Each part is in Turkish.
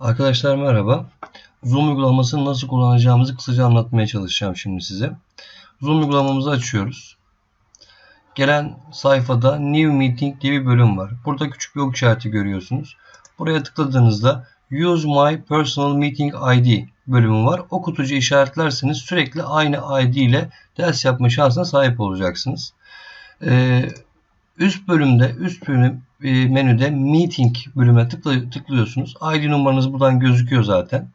Arkadaşlar merhaba. Zoom uygulamasını nasıl kullanacağımızı kısaca anlatmaya çalışacağım şimdi size. Zoom uygulamamızı açıyoruz. Gelen sayfada New Meeting diye bir bölüm var. Burada küçük bir ok işareti görüyorsunuz. Buraya tıkladığınızda Use My Personal Meeting ID bölümü var. O kutucu işaretlerseniz sürekli aynı ID ile ders yapma şansına sahip olacaksınız. Ee, üst bölümde, üst bölüm e, menüde Meeting tıkla, tıklıyorsunuz. ID numaranız buradan gözüküyor zaten.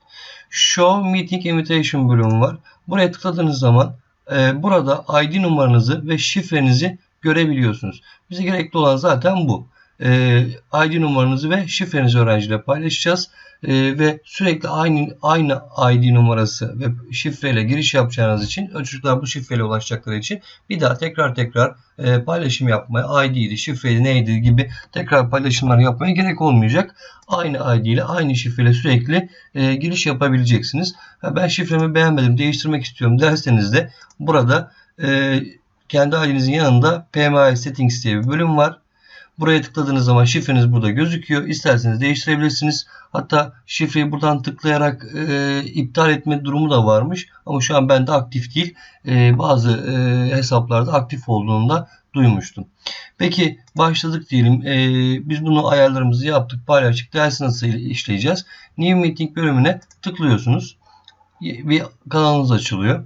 Show Meeting Invitation bölümü var. Buraya tıkladığınız zaman e, burada ID numaranızı ve şifrenizi görebiliyorsunuz. Bize gerekli olan zaten bu e, ID numaranızı ve şifrenizi öğrenciyle paylaşacağız. E, ve sürekli aynı aynı ID numarası ve şifreyle giriş yapacağınız için çocuklar bu şifreyle ulaşacakları için bir daha tekrar tekrar e, paylaşım yapmaya ID'ydi, şifreydi, neydi gibi tekrar paylaşımlar yapmaya gerek olmayacak. Aynı ID ile aynı şifreyle sürekli giriş yapabileceksiniz. Ben şifremi beğenmedim, değiştirmek istiyorum derseniz de burada kendi ID'nizin yanında PMI Settings diye bir bölüm var. Buraya tıkladığınız zaman şifreniz burada gözüküyor. İsterseniz değiştirebilirsiniz. Hatta şifreyi buradan tıklayarak e, iptal etme durumu da varmış. Ama şu an bende aktif değil. E, bazı e, hesaplarda aktif olduğunda duymuştum. Peki başladık diyelim. E, biz bunu ayarlarımızı yaptık, paylaştık. Dersi nasıl işleyeceğiz? New Meeting bölümüne tıklıyorsunuz. Bir kanalınız açılıyor.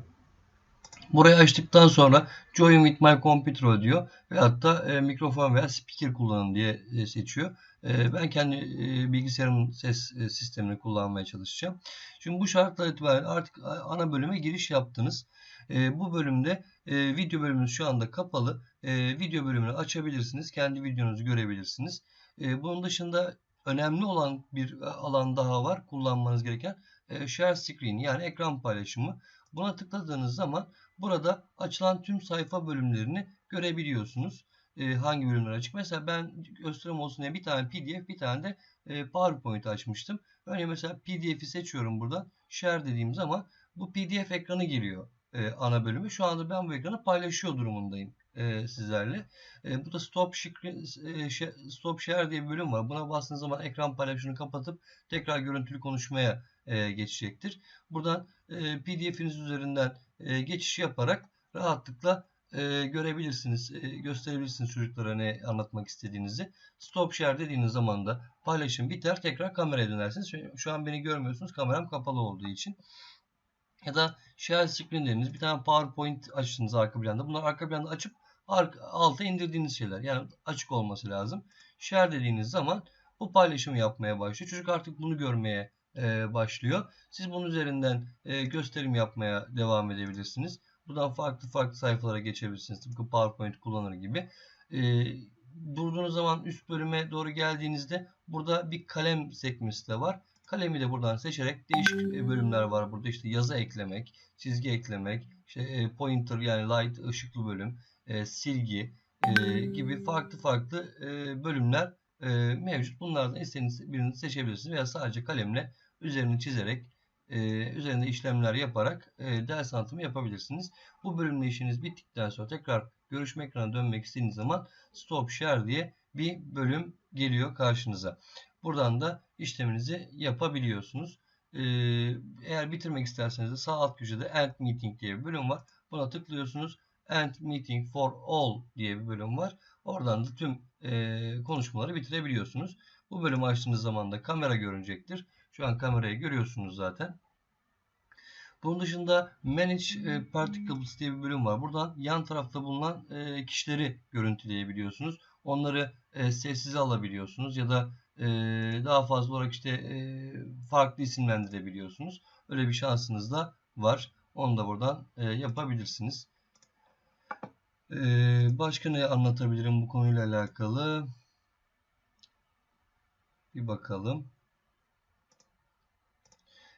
Burayı açtıktan sonra Join with my computer diyor ve hatta e, mikrofon veya speaker kullanın diye e, seçiyor. E, ben kendi e, bilgisayarımın ses e, sistemini kullanmaya çalışacağım. Şimdi bu şartlar itibaren artık ana bölüme giriş yaptınız. E, bu bölümde e, video bölümünüz şu anda kapalı. E, video bölümünü açabilirsiniz. Kendi videonuzu görebilirsiniz. E, bunun dışında önemli olan bir alan daha var kullanmanız gereken. E, share screen yani ekran paylaşımı. Buna tıkladığınız zaman burada açılan tüm sayfa bölümlerini görebiliyorsunuz. E, hangi bölümler açık? Mesela ben gösterim olsun diye bir tane PDF bir tane de e, PowerPoint açmıştım. Örneğin mesela PDF'i seçiyorum buradan. Share dediğim zaman bu PDF ekranı geliyor e, ana bölümü. Şu anda ben bu ekranı paylaşıyor durumundayım e, sizlerle. E, burada stop, e, stop share diye bir bölüm var. Buna bastığınız zaman ekran paylaşımını kapatıp tekrar görüntülü konuşmaya e, geçecektir. Buradan e, PDF'iniz üzerinden e, geçiş yaparak rahatlıkla e, görebilirsiniz, e, gösterebilirsiniz çocuklara ne anlatmak istediğinizi. Stop share dediğiniz zaman da paylaşım biter. Tekrar kameraya dönersiniz. Şu an beni görmüyorsunuz. Kameram kapalı olduğu için. Ya da share screen dediğiniz bir tane PowerPoint açtınız arka planda. Bunları arka planda açıp alta indirdiğiniz şeyler. Yani açık olması lazım. Share dediğiniz zaman bu paylaşımı yapmaya başlıyor. Çocuk artık bunu görmeye e, başlıyor. Siz bunun üzerinden e, gösterim yapmaya devam edebilirsiniz. Buradan farklı farklı sayfalara geçebilirsiniz. Tıpkı PowerPoint kullanır gibi. E, durduğunuz zaman üst bölüme doğru geldiğinizde burada bir kalem sekmesi de var. Kalemi de buradan seçerek değişik bölümler var burada. İşte yazı eklemek, çizgi eklemek, işte pointer yani light ışıklı bölüm, silgi gibi farklı farklı bölümler mevcut. Bunlardan istediğiniz birini seçebilirsiniz veya sadece kalemle üzerini çizerek e, üzerinde işlemler yaparak e, ders anlatımı yapabilirsiniz. Bu bölümde işiniz bittikten sonra tekrar görüşme ekranına dönmek istediğiniz zaman Stop Share diye bir bölüm geliyor karşınıza. Buradan da işleminizi yapabiliyorsunuz. Ee, eğer bitirmek isterseniz de sağ alt köşede End Meeting diye bir bölüm var. Buna tıklıyorsunuz. End Meeting for All diye bir bölüm var. Oradan da tüm e, konuşmaları bitirebiliyorsunuz. Bu bölümü açtığınız zaman da kamera görünecektir. Şu an kamerayı görüyorsunuz zaten. Bunun dışında Manage e, Particles diye bir bölüm var. Buradan yan tarafta bulunan e, kişileri görüntüleyebiliyorsunuz. Onları e, sessize alabiliyorsunuz ya da daha fazla olarak işte farklı isimlendirebiliyorsunuz. Öyle bir şansınız da var. Onu da buradan yapabilirsiniz. Başka ne anlatabilirim bu konuyla alakalı? Bir bakalım.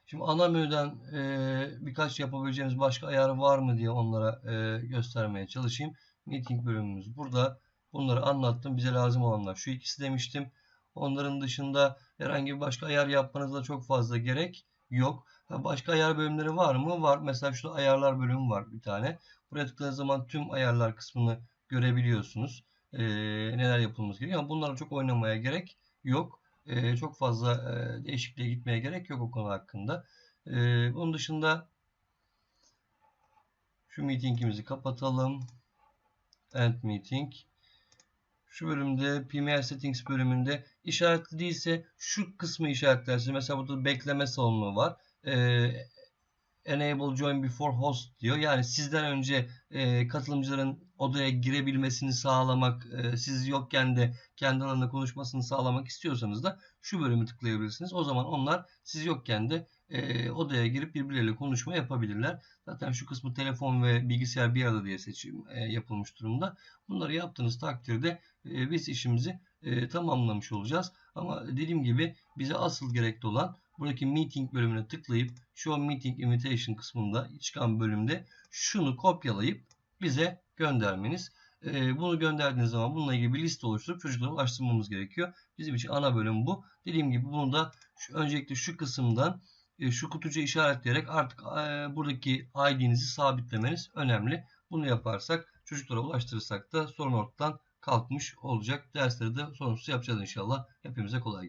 Şimdi ana menüden e, birkaç yapabileceğimiz başka ayar var mı diye onlara e, göstermeye çalışayım. Meeting bölümümüz burada. Bunları anlattım. Bize lazım olanlar şu ikisi demiştim. Onların dışında herhangi bir başka ayar yapmanıza çok fazla gerek yok. Başka ayar bölümleri var mı? Var. Mesela şurada ayarlar bölümü var bir tane. Buraya tıkladığınız zaman tüm ayarlar kısmını görebiliyorsunuz. Ee, neler yapılması gerekiyor. Ama bunlarla çok oynamaya gerek yok. E, çok fazla e, değişikliğe gitmeye gerek yok o konu hakkında. E, bunun dışında şu meetingimizi kapatalım. End meeting. Şu bölümde PMR Settings bölümünde işaretli değilse şu kısmı işaretlersiniz. Mesela burada bekleme salonu var. Ee, Enable Join Before Host diyor. Yani sizden önce e, katılımcıların odaya girebilmesini sağlamak, e, siz yokken de kendi alanında konuşmasını sağlamak istiyorsanız da şu bölümü tıklayabilirsiniz. O zaman onlar siz yokken de e, odaya girip birbirleriyle konuşma yapabilirler. Zaten şu kısmı telefon ve bilgisayar bir arada diye seçim e, yapılmış durumda. Bunları yaptığınız takdirde e, biz işimizi e, tamamlamış olacağız. Ama dediğim gibi bize asıl gerekli olan buradaki meeting bölümüne tıklayıp şu meeting invitation kısmında çıkan bölümde şunu kopyalayıp bize göndermeniz. E, bunu gönderdiğiniz zaman bununla ilgili bir liste oluşturup çocuklara ulaştırmamız gerekiyor. Bizim için ana bölüm bu. Dediğim gibi bunu da şu, öncelikle şu kısımdan e, şu kutucuğu işaretleyerek artık e, buradaki ID'nizi sabitlemeniz önemli. Bunu yaparsak çocuklara ulaştırırsak da sorun ortadan kalkmış olacak. Dersleri de sorunsuz yapacağız inşallah. Hepimize kolay